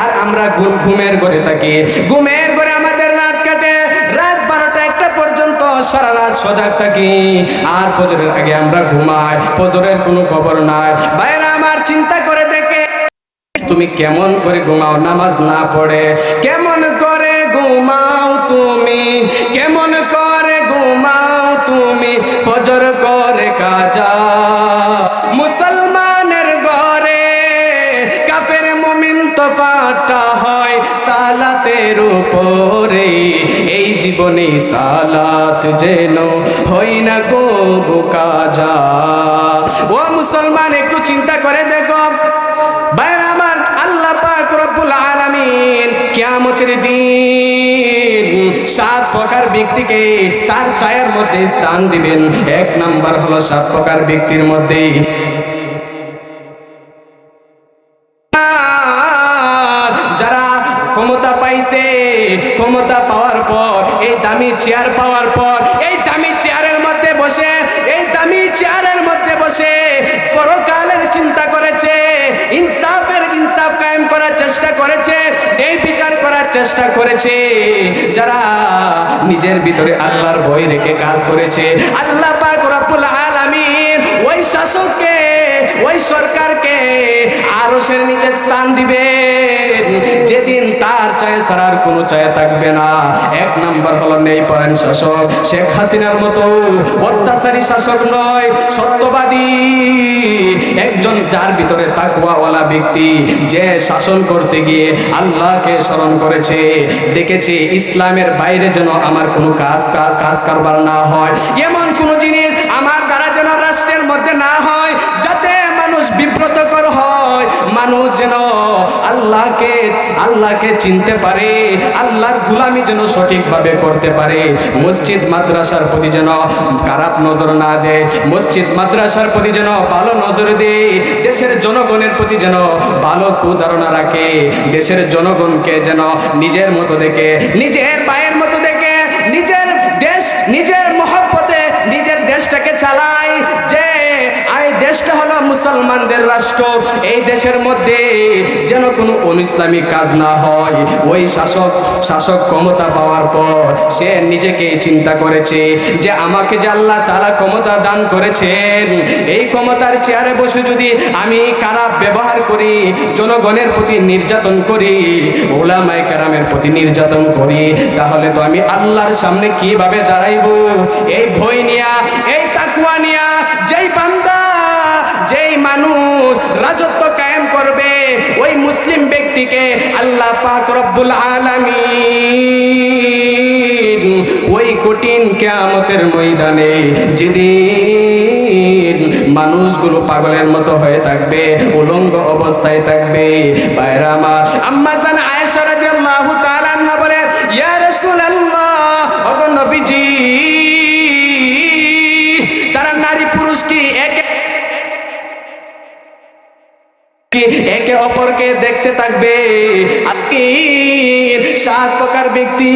আর আমরা ঘুমের ঘরে থাকি। ঘুমের ঘরে আমাদের রাত কাটে, রাত বারোটা একটা পর্যন্ত সারা রাত সজাগ থাকি। আর ফজরের আগে আমরা ঘুমাই, ফজরের কোনো খবর নাই। বাইরে আমার চিন্তা করে দেখে, তুমি কেমন করে ঘুমাও, নামাজ না পড়ে? কেমন করে ঘুমাও তুমি? কেমন করে ঘুমাও তুমি? ফজর করে কাজা উপরে এই জীবনে সালাত যেন হই না গো কাজা ও মুসলমান, একটু চিন্তা করে দেখো। বাইরে আমার আল্লাহ পাক রব্বুল আলামিন কিয়ামতের দিন সাত প্রকার ব্যক্তিকে তার ছায়ার মধ্যে স্থান দিবেন। এক নাম্বার হলো সাত প্রকার ব্যক্তির মধ্যে চেষ্টা করেছে, যারা নিজের ভিতরে আল্লাহর ভয় রেখে কাজ করেছে। আল্লাহ পাক রব্বুল আলামিন ওই শাসককে, ওই সরকারকে আরশের নিচে স্থান যেদিন তার চায় ছাড়ার কোনো চায় থাকবে না। এক নাম্বার হলো নেই পরেন শাসক, শেখ হাসিনার মতো অত্যাচারী শাসক নয়, সত্যবাদী। একজন যার ভিতরে তাকুয়াওয়ালা ব্যক্তি, যে শাসন করতে গিয়ে আল্লাহকে স্মরণ করেছে, দেখেছে ইসলামের বাইরে যেন আমার কোনো কাজ কাজ কারবার না হয়। এমন কোন জিনিস আমার দ্বারা যেন রাষ্ট্রের মধ্যে না হয়, যাতে মানুষ বিব্রতকর হয় মানুষ যেন আল্লাহকে আল্লাহকে চিনতে পারে, আল্লাহর গুলামি যেন সঠিকভাবে করতে পারে। মসজিদ, মাদ্রাসার প্রতি যেন খারাপ নজর না দেয়। মসজিদ, মাদ্রাসার প্রতি যেন ভালো নজর দেয়। দেশের জনগণের প্রতি যেন ভালো কুধারণা রাখে। দেশের জনগণকে যেন নিজের মতো দেখে, নিজের পায়ের মতো দেখে, নিজের দেশ, নিজের মহব্বতে, নিজের দেশটাকে চালায়। দেশটা হলো মুসলমানদের রাষ্ট্র। এই দেশের মধ্যে যেন কোনো অনিসলামী কাজ না হয়, ওই শাসক শাসক ক্ষমতা পাওয়ার পর সে নিজেকে চিন্তা করেছে যে আমাকে যে আল্লাহ তারা ক্ষমতা দান করেছেন, এই ক্ষমতার চেয়ারে বসে যদি আমি খারাপ ব্যবহার করি, জনগণের প্রতি নির্যাতন করি, ওলামায় কারামের প্রতি নির্যাতন করি, তাহলে তো আমি আল্লাহর সামনে কীভাবে দাঁড়াইব? এই ভয় নিয়া, এই তাকুয়া নিয়া ব্যক্তিকে আল্লাহ পাক রব্বুল আলামিন ওই কঠিন কিয়ামতের ময়দানে যেদিন মানুষগুলো পাগলের মতো হয়ে থাকবে, উলঙ্গ অবস্থায় থাকবে, বাইরা আমার আম্মা একে অপরকে দেখতে থাকবে। সাত প্রকার ব্যক্তি।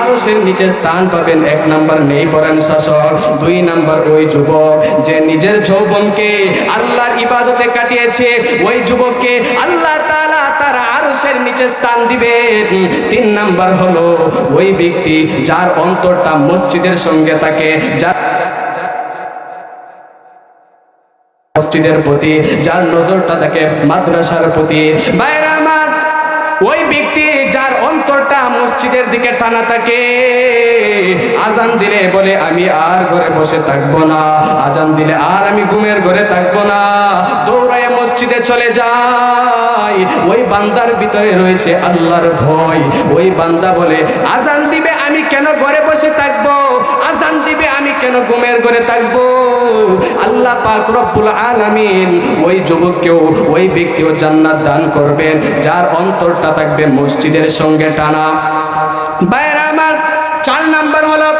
আরও সে নিচে স্থান পাবেন। এক নাম্বার নেই পড়েন শাসক, দুই নাম্বার ওই যুবক যে নিজের যৌবনকে আল্লাহর ইবাদতে কাটিয়েছে। ওই যুবককে আল্লাহ তাআলা তার আরশের নিচে স্থান দিবেন তিন নাম্বার হলো ওই ব্যক্তি যার অন্তরটা মসজিদের সঙ্গে থাকে, যার মসজিদের প্রতি, যার নজরটা থাকে মাদ্রাসার প্রতি। ওই ব্যক্তি যার অন্তরটা মসজিদের দিকে টানা থাকে, আজান দিলে বলে, আমি আর ঘরে বসে থাকব না। আজান দিলে, আর আমি ঘুমের ঘরে থাকব না। দৌড়ায় মসজিদে চলে যাই ওই বান্দার ভিতরে রয়েছে আল্লাহর ভয়। ওই বান্দা বলে, আজান দিবে, আমি কেন ঘরে বসে থাকব? কেন ঘুমের ঘরে থাকব? আল্লাহ পাক রব্বুল আলামিন ওই যুবককেও, ওই ব্যক্তিও জান্নাত দান করবেন, যার অন্তরটা থাকবে মসজিদের সঙ্গে টানা। বাইরে আমার চার নাম্বার হলো,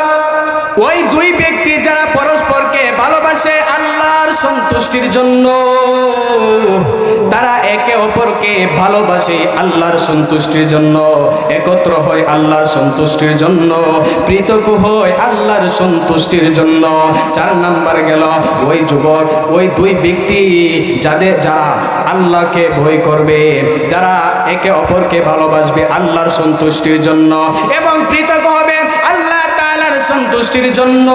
ওই দুই ব্যক্তি যারা পরস্পরকে ভালোবাসে আল্লাহর সন্তুষ্টির জন্য। তারা একে অপরকে ভালোবাসে আল্লাহর সন্তুষ্টির জন্য। একত্র হয় আল্লাহর সন্তুষ্টির জন্য। পৃথক হয় আল্লাহর সন্তুষ্টির জন্য। চার নাম্বার গেল ওই যুবক, ওই দুই ব্যক্তি যাদের যারা আল্লাহকে ভয় করবে যারা একে অপরকে ভালোবাসবে আল্লাহর সন্তুষ্টির জন্য। এবং পৃথক সন্তুষ্টির জন্য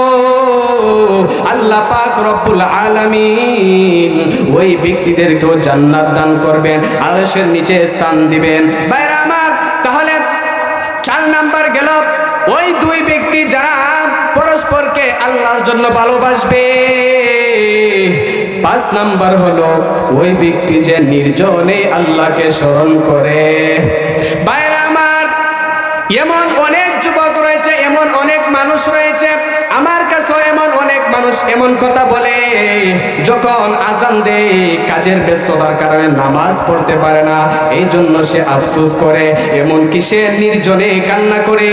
আল্লাহ পাক রব্বুল আলামিন ওই ব্যক্তিদেরকেও জান্নাত দান করবেন, আরশের নিচে স্থান দিবেন। বাইরে আমার, তাহলে চার নাম্বার গেল, ওই দুই ব্যক্তি যারা পরস্পরকে আল্লাহর জন্য ভালোবাসবে। পাঁচ নাম্বার হলো, ওই ব্যক্তি যে নির্জনে আল্লাহকে স্মরণ করে। বাইরে আমার, এমন অনেক যুবক রয়েছে এমন অনেক মানুষ রয়েছে আমার কাছেও এমন অনেক মানুষ এমন কথা বলে, যখন আজান দেয়, কাজের ব্যস্ততার কারণে নামাজ পড়তে পারে না। এই জন্য সে আফসোস করে এমন কি সে নির্জনে কান্না করে,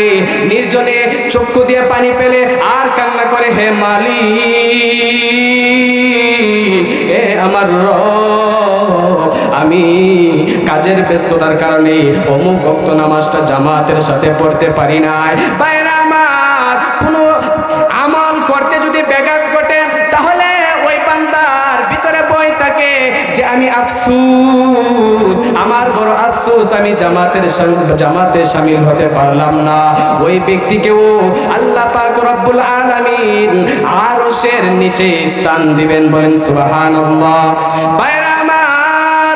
নির্জনে চক্ষু দিয়ে পানি পেলে আর কান্না করে, হে মালি এ আমার রব, আমি কাজের ব্যস্ততার কারণে অমুক ভক্ত নামাজটা জামাতের সাথে পড়তে পারি নাই। আফসুস, আমার বড় আফসোস, আমি জামাতের জামাতে শামিল হতে পারলাম না। ওই ব্যক্তিকেও আল্লাহ পাক রব্বুল আলামিন আরশের নিচে স্থান দিবেন বলেন সুবহানাল্লাহ। বাইরে আমার,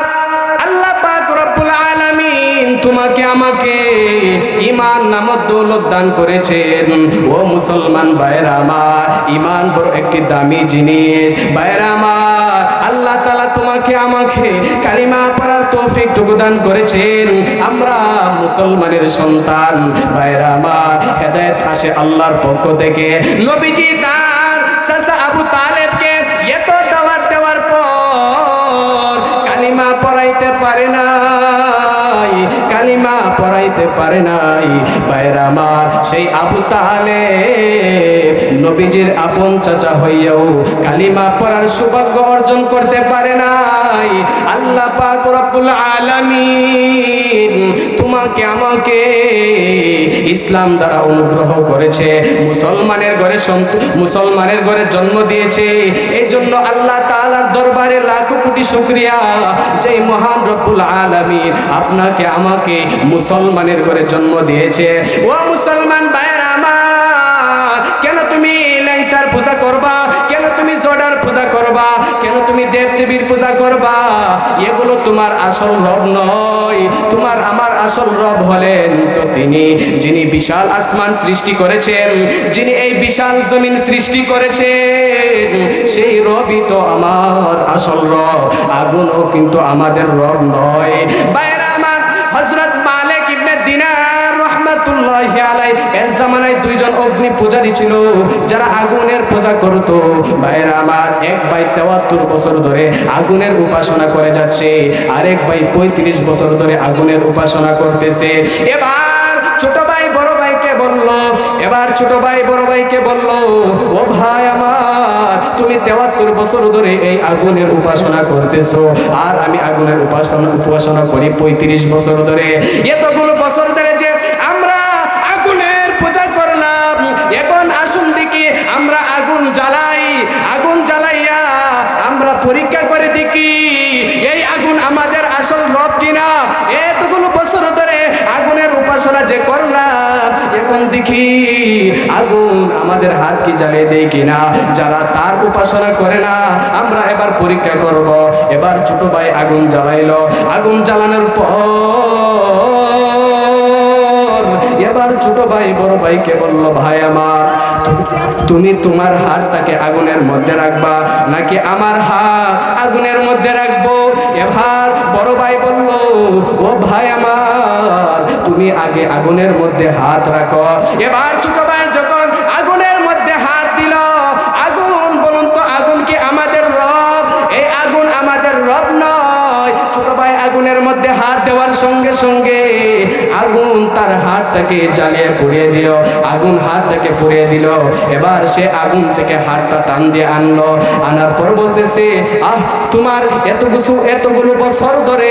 আল্লাহ পাক রব্বুল আলামিন তোমাকে আমাকে ইমান নামক দৌলত দান করেছেন। ও মুসলমান ভাইরা আমার ইমান বড় একটি দামি জিনিস। ভাইরা আমার তাআলা আমাকে কালিমা পড়ার তৌফিক টুকু দান করেছেন। আমরা মুসলমানের সন্তান। ভাইরা আমার, হেদায়েত আসে আল্লাহর পক্ষ থেকে। নবীজি তার চাচা আবু তালেবকে এত দাওয়াত দেওয়ার পর কালিমা পড়াইতে পারে নাই, কালিমা পড়াইতে পারে নাই। বাইরা আমার, সেই আবু তাহলে নবীজির আপন চাচা হইয়াও কালিমা পড়ার সৌভাগ্য অর্জন করতে পারে নাই। আল্লাহ পাক রব্বুল আলামিন তোমাকে, আমাকে ইসলাম দ্বারা অনুগ্রহ করেছে, মুসলমানের ঘরে মুসলমানের ঘরে জন্ম দিয়েছে। এই জন্য আল্লাহ তাআলার দরবারে লাখো কোটি শুকরিয়া। যে মহান রব্বুল আলামিন আপনাকে, আমাকে মুসলমানের ঘরে জন্ম দিয়েছে। ও মুসলমান এগুলো তোমার আসল রব নয়। তোমার আমার আসল রব হলেন তো তিনি, যিনি বিশাল আসমান সৃষ্টি করেছেন, যিনি এই বিশাল জমিন সৃষ্টি করেছেন। সেই রবই তো আমার আসল রব, আগুনও কিন্তু আমাদের রব নয়। বাইরে আমার হজরত দুইজন অগ্নি পূজারী ছিল, যারা আগুনের পূজা করত। ভাইরা আমার, এক ভাই তেয়াত্তর বছর ধরে আগুনের উপাসনা করে যাচ্ছে, আরেক ভাই পঁয়ত্রিশ বছর ধরে আগুনের উপাসনা করতেছে। এবার ছোট ভাই, বড় ভাইকে বলল, এবার ছোট ভাই, বড় ভাইকে বলল, ও ভাই আমার, তুমি তেয়াত্তর বছর ধরে এই আগুনের উপাসনা করতেছো, আর আমি আগুনের উপাসনা উপাসনা করি পঁয়ত্রিশ বছর ধরে। এতগুলো দেখি আমরা আগুন জ্বালাই, আগুন জ্বালাইয়া আমরা পরীক্ষা করে দেখি, এই আগুন আমাদের আসল রব কিনা? এতগুলো বছর ধরে আগুনের উপাসনা যে করলাম, এখন দেখি আগুন আমাদের হাত কি জ্বালিয়ে দেয় কিনা? যারা তার উপাসনা করে না, আমরা এবার পরীক্ষা করব। এবার ছোট ভাই আগুন জ্বালাইল। আগুন জ্বালানোর পর এবার ছোট ভাই, বড় ভাইকে বলল, ভাই আমার তুমি- তুমি তোমার হাতটাকে আগুনের মধ্যে রাখবা, নাকি আমার হাত আগুনের মধ্যে রাখব? এবার বড় ভাই বলল, ও ভাই আমার, তুমি আগে আগুনের মধ্যে হাত রাখো। এবার ছোট ভাই যখন আগুনের মধ্যে হাত দিল, আগুন বলুন তো, আগুন কি আমাদের রব? এই আগুন আমাদের রব নয়। ছোট ভাই আগুনের মধ্যে হাত দেওয়ার সঙ্গে সঙ্গে হাতটাকে জ্বালিয়ে পুড়িয়ে দিল, আগুন হাতটাকে পুড়িয়ে দিল। এবার সে আগুন থেকে হাতটা টান দিয়ে আনলো। আনার পর বলতেছে, আহ, তোমার এত কিছু এতগুলো বছর ধরে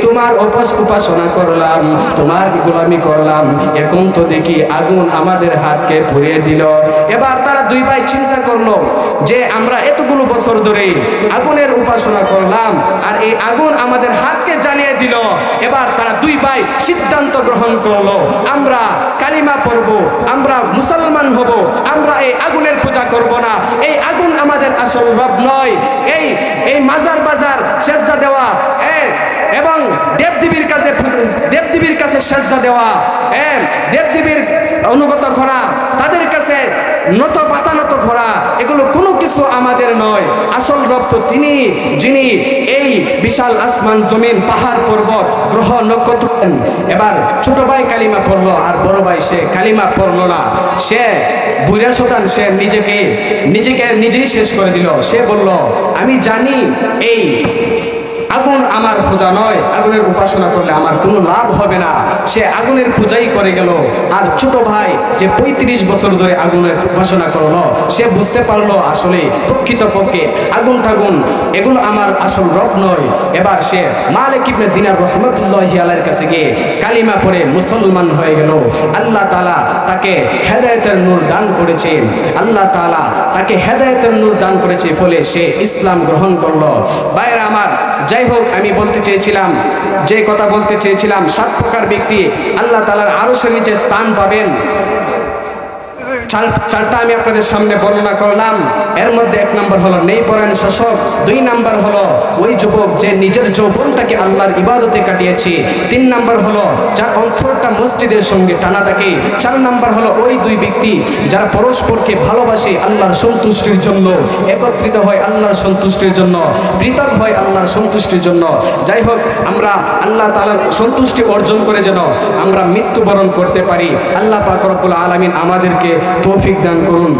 তোমার উপাস- উপাসনা করলাম, তোমার গোলামি করলাম। এখন তো দেখি আগুন আমাদের হাতকে পুড়িয়ে দিল। এবার তারা দুই ভাই চিন্তা করল যে, আমরা এতগুলো বছর ধরে আগুনের উপাসনা করলাম, আর এই আগুন আমাদের হাতকে জ্বালিয়ে দিল। এবার তারা দুই ভাই সিদ্ধান্ত গ্রহণ করল। আমরা কালিমা পড়ব, আমরা মুসলমান হব, আমরা এই আগুনের পূজা করব না। এই আগুন আমাদের আসল রব নয়। এই এই মাজার বাজার, সেজদা দেওয়া এবং দেবদেবীর কাছে দেবদেবীর কাছে সেজদা দেওয়া দেবদেবীর অনুগত করা, তাদের কাছে নত পাতা নত করা এগুলো কোনো কিছু আমাদের নয়। আসল রব তো তিনি, যিনি এই বিশাল আসমান জমিন, পাহাড় পর্বত, গ্রহ, নক্ষত্র। এবার ছোট ভাই কালিমা পড়ল, আর বড় ভাই সে কালিমা পড়ল না। সে বুড়া শতান সে নিজেকে নিজেকে নিজেই শেষ করে দিল। সে বলল, আমি জানি এই আগুন আমার খোদা নয়, আগুনের উপাসনা করলে আমার কোনো লাভ হবে না। সে আগুনের পূজাই করে গেল। আর ছোট ভাই যে পঁয়ত্রিশ বছর ধরে আগুনের উপাসনা করল, সে বুঝতে পারল আসলে প্রকৃতপক্ষে আগুন টাগুন, এগুলো আমার আসল রব নয়। এবার সে মালিক ইবনে দিনার রহমতুল্লাহ আলাইয়ের কাছে গিয়ে কালিমা পড়ে মুসলমান হয়ে গেল। আল্লাহ তালা তাকে হেদায়েতের নূর দান করেছে আল্লাহ তাআলা তাকে হেদায়েতের নূর দান করেছে, ফলে সে ইসলাম গ্রহণ করল। বাইরে আমার যাই হোক আমি বলতে চেয়েছিলাম, যে কথা বলতে চেয়েছিলাম, সাত প্রকার ব্যক্তি আল্লাহ তালার আরও সে নিচে স্থান পাবেন। চারটা আমি আপনাদের সামনে বর্ণনা করলাম। এর মধ্যে এক নম্বর হলো নেই পরায়ণ শাসক, দুই নাম্বার হলো ওই যুবক যে নিজের যৌবনটাকে আল্লাহর ইবাদতে কাটিয়েছে। তিন নম্বর হলো যার অন্তরটা মসজিদের সঙ্গে টানা থাকে। চার নাম্বার হলো ওই দুই ব্যক্তি যারা পরস্পরকে ভালোবাসে আল্লাহর সন্তুষ্টির জন্য, একত্রিত হয় আল্লাহর সন্তুষ্টির জন্য, পৃথক হয় আল্লাহর সন্তুষ্টির জন্য। যাই হোক, আমরা আল্লাহ তাআলার সন্তুষ্টি অর্জন করে যেন আমরা মৃত্যুবরণ করতে পারি। আল্লাহ পাক রব্বুল আলামিন আমাদেরকে তৌফিক দান করুন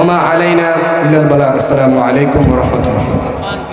ওমা আলাইনা ইল্লাল বালাগ আসসালামু আলাইকুম ওয়া রাহমাতুল্লাহ